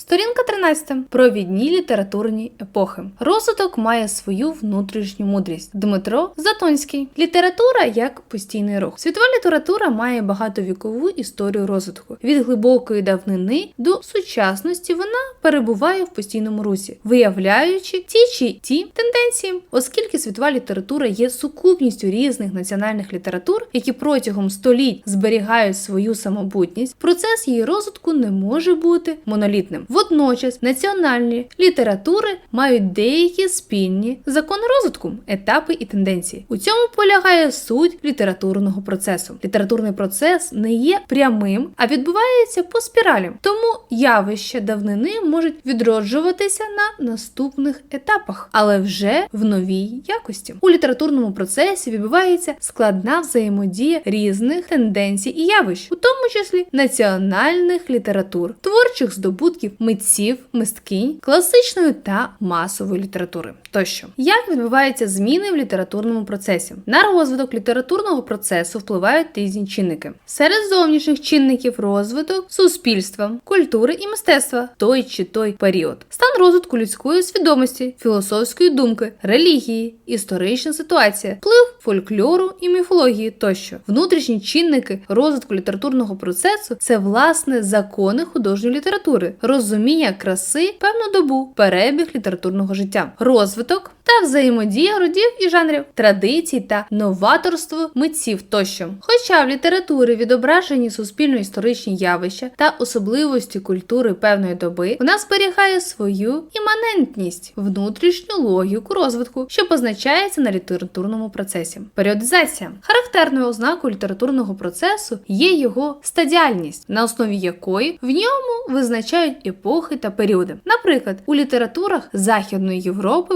Сторінка 13. Провідні літературні епохи. Розвиток має свою внутрішню мудрість. Дмитро Затонський. Література як постійний рух. Світова література має багатовікову історію розвитку. Від глибокої давнини до сучасності вона перебуває в постійному русі, виявляючи ті чи ті тенденції, оскільки світова література є сукупністю різних національних літератур, які протягом століть зберігають свою самобутність, процес її розвитку не може бути монолітним. Водночас національні літератури мають деякі спільні закони розвитку, етапи і тенденції. У цьому полягає суть літературного процесу. Літературний процес не є прямим, а відбувається по спіралі. Тому явища давнини можуть відроджуватися на наступних етапах, але вже в новій якості. У літературному процесі відбувається складна взаємодія різних тенденцій і явищ, у тому числі національних літератур, творчих здобутків митців, мисткинь, класичної та масової літератури. Тощо, як відбуваються зміни в літературному процесі? На розвиток літературного процесу впливають різні чинники. Серед зовнішніх чинників розвиток суспільства, культури і мистецтва той чи той період, стан розвитку людської свідомості, філософської думки, релігії, історична ситуація, вплив фольклору і міфології тощо. Внутрішні чинники розвитку літературного процесу це власне закони художньої літератури, розуміння краси, певну добу, перебіг літературного життя, розвиток та взаємодія родів і жанрів, традицій та новаторство митців тощо. Хоча в літературі відображені суспільно-історичні явища та особливості культури певної доби, вона зберігає свою іманентність, внутрішню логіку розвитку, що позначається на літературному процесі. Періодизація характерною ознакою літературного процесу є його стадіальність, на основі якої в ньому визначають епохи та періоди. Наприклад, у літературах Західної Європи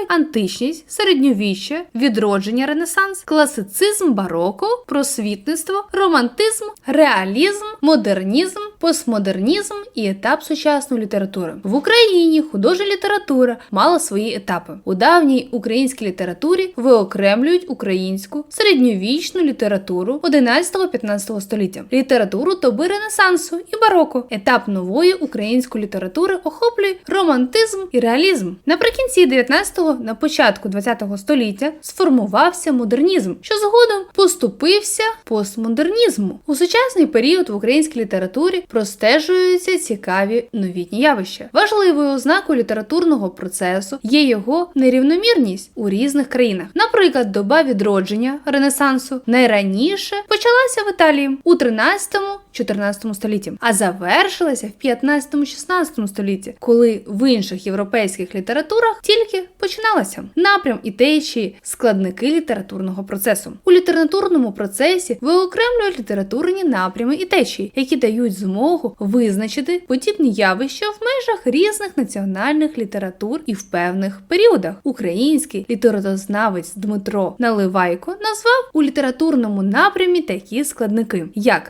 виокремлюють античність, середньовіччя, відродження Ренесанс, класицизм, бароко, просвітництво, романтизм, реалізм, модернізм, постмодернізм і етап сучасної літератури. В Україні художня література мала свої етапи. У давній українській літературі виокремлюють українську середньовічну літературу 11-15 століття, літературу доби Ренесансу і бароко. Етап нової української літератури охоплює романтизм і реалізм. Наприкінці 19-го, на початку 20-го століття сформувався модернізм, що згодом поступився постмодернізму. У сучасний період в українській літературі простежуються цікаві новітні явища. Важливою ознакою літературного процесу є його нерівномірність у різних країнах. Наприклад, доба відродження Ренесансу найраніше почалася в Італії у 13-14 столітті, а завершилася в 15-16 столітті, коли в інших європейських літературах тільки починалася напрям і течії складники літературного процесу. У літературному процесі виокремлюють літературні напрями і течії, які дають змогу визначити подібні явища в межах різних національних літератур і в певних періодах. Український літературознавець Дмитро Наливайко назвав у літературному напрямі такі складники, як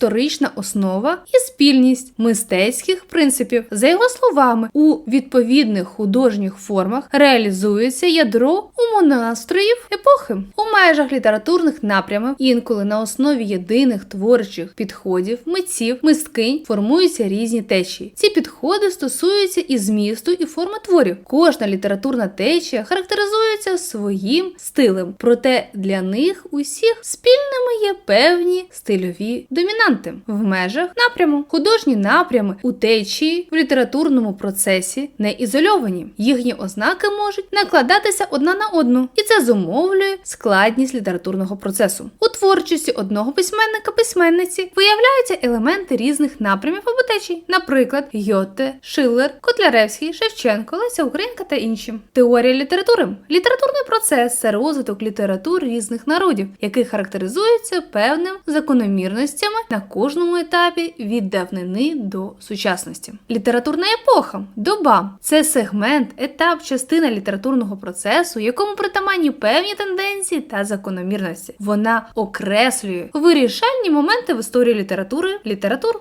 суспільно-історична основа і спільність мистецьких принципів. За його словами, у відповідних художніх формах реалізується ядро умонастроїв епохи у межах літературних напрямів, інколи на основі єдиних творчих підходів митців, мисткинь формуються різні течії. Ці підходи стосуються і змісту, і форми творів. Кожна літературна течія характеризується своїм стилем, проте для них усіх спільними є певні стильові домінанти в межах напряму. Художні напрями у течії в літературному процесі не ізольовані. Їхні ознаки можуть накладатися одна на одну, і це зумовлює складність літературного процесу. У творчості одного письменника письменниці виявляються елементи різних напрямів або течій, наприклад, Гьоте, Шиллер, Котляревський, Шевченко, Леся Українка та інші. Теорія літератури літературний процес це розвиток літератур різних народів, який характеризується певним закономірностями кожному етапі від давнини до сучасності. Літературна епоха доба це сегмент, етап, частина літературного процесу, якому притаманні певні тенденції та закономірності. Вона окреслює вирішальні моменти в історії літератури літератур.